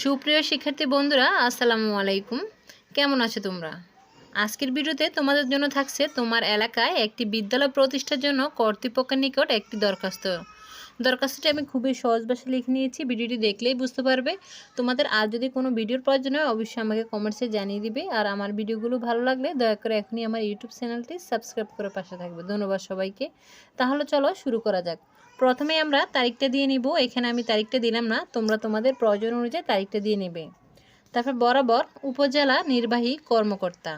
সুপ্রিয় শিক্ষার্থী বন্ধুরা, আসসালামু আলাইকুম। কেমন আছো তোমরা? আজকের ভিডিওতে তোমাদের জন্য থাকছে তোমার এলাকায় একটি বিদ্যালয় প্রতিষ্ঠার জন্য কর্তৃপক্ষের নিকট একটি দরখাস্ত। দরখাস্তটি আমি খুবই সহজ ভাষায় লিখে নিয়েছি, ভিডিওটি দেখলেই বুঝতে পারবে। তোমাদের আর যদি কোনো ভিডিওর প্রয়োজন হয়, অবশ্যই আমাকে কমেন্টসে জানিয়ে দিবে। আর আমার ভিডিওগুলো ভালো লাগলে দয়া করে এখনই আমার ইউটিউব চ্যানেলটি সাবস্ক্রাইব করে পাশে থাকবে। ধন্যবাদ সবাইকে। তাহলে চলো শুরু করা যাক। প্রথমে আমরা তারিখটা দিয়ে নিব। এখানে আমি তারিখটা দিলাম না। তোমরা তোমাদের প্রয়োজন অনুযায়ী তারিখটা দিয়ে নেবে। তারপর বরাবর উপজেলা নির্বাহী কর্মকর্তা।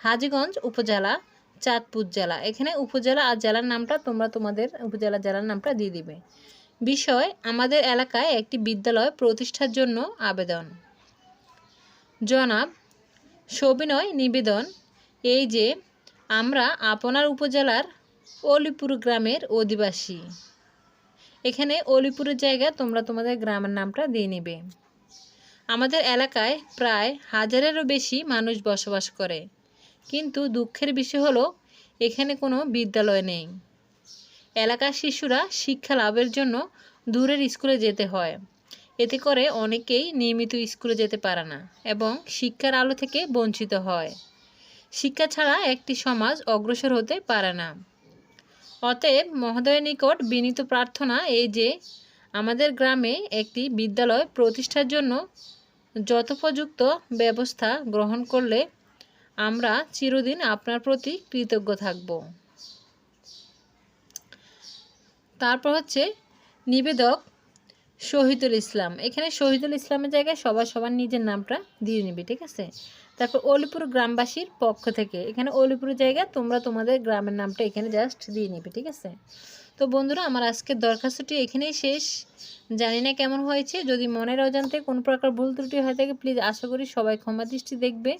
হাজীগঞ্জ উপজেলা চাঁদপুর জেলা। এখানে উপজেলা আর জেলার নামটা তোমরা তোমাদের উপজেলা জেলার নামটা দিয়ে দিবে। বিষয়, আমাদের এলাকায় একটি বিদ্যালয় প্রতিষ্ঠার জন্য আবেদন। জনাব, সবিনয় নিবেদন, এই যে আমরা আপনার উপজেলার অলিপুর গ্রামের অধিবাসী। এখানে অলিপুরের জায়গা তোমরা তোমাদের গ্রামের নামটা দিয়ে নেবে। আমাদের এলাকায় প্রায় হাজারেরও বেশি মানুষ বসবাস করে। কিন্তু দুঃখের বিষয় হলো, এখানে কোনো বিদ্যালয় নেই। এলাকার শিশুরা শিক্ষা লাভের জন্য দূরের স্কুলে যেতে হয়। এতে করে অনেকেই নিয়মিত স্কুলে যেতে পারে না এবং শিক্ষার আলো থেকে বঞ্চিত হয়। শিক্ষা ছাড়া একটি সমাজ অগ্রসর হতে পারে না। অতএব মহোদয়ের নিকট বিনীত প্রার্থনা এই যে, আমাদের গ্রামে একটি বিদ্যালয় প্রতিষ্ঠার জন্য যথোপযুক্ত ব্যবস্থা গ্রহণ করলে আমরা চিরদিন আপনার প্রতি কৃতজ্ঞ থাকব। তারপর হচ্ছে নিবেদক শহীদুল ইসলাম। এখানে শহীদুল ইসলামের জায়গায় সবার সবার নিজের নামটা দিয়ে নিবে, ঠিক আছে? তারপর অলিপুর গ্রামবাসীর পক্ষ থেকে, এখানে অলিপুরের জায়গায় তোমরা তোমাদের গ্রামের নামটা এখানে জাস্ট দিয়ে নিবে, ঠিক আছে? তো বন্ধুরা, আমার আজকের দরখাস্তটি এখানেই শেষ। জানি না কেমন হয়েছে, যদি মনের অজান্তে কোনো প্রকার ভুল ত্রুটি হয়ে থাকে প্লিজ আশা করি সবাই ক্ষমা দৃষ্টি দেখবে।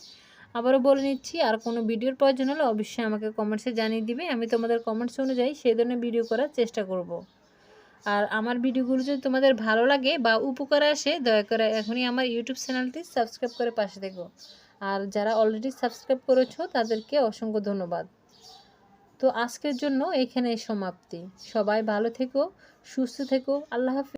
আবারও বলে নিচ্ছি, আর কোনো ভিডিওর প্রয়োজন হলে অবশ্যই আমাকে কমেন্টসে জানিয়ে দিবে। আমি তোমাদের কমেন্টস অনুযায়ী সেই ধরনের ভিডিও করার চেষ্টা করব। আর আমার ভিডিওগুলো যদি তোমাদের ভালো লাগে বা উপকার আসে, দয়া করে এখনই আমার ইউটিউব চ্যানেলটি সাবস্ক্রাইব করে পাশে থেকো। আর যারা অলরেডি সাবস্ক্রাইব করেছ, তাদেরকে অসংখ্য ধন্যবাদ। তো আজকের জন্য এখানে সমাপ্তি। সবাই ভালো থেকো, সুস্থ থেকো, আল্লাহ হাফিজ।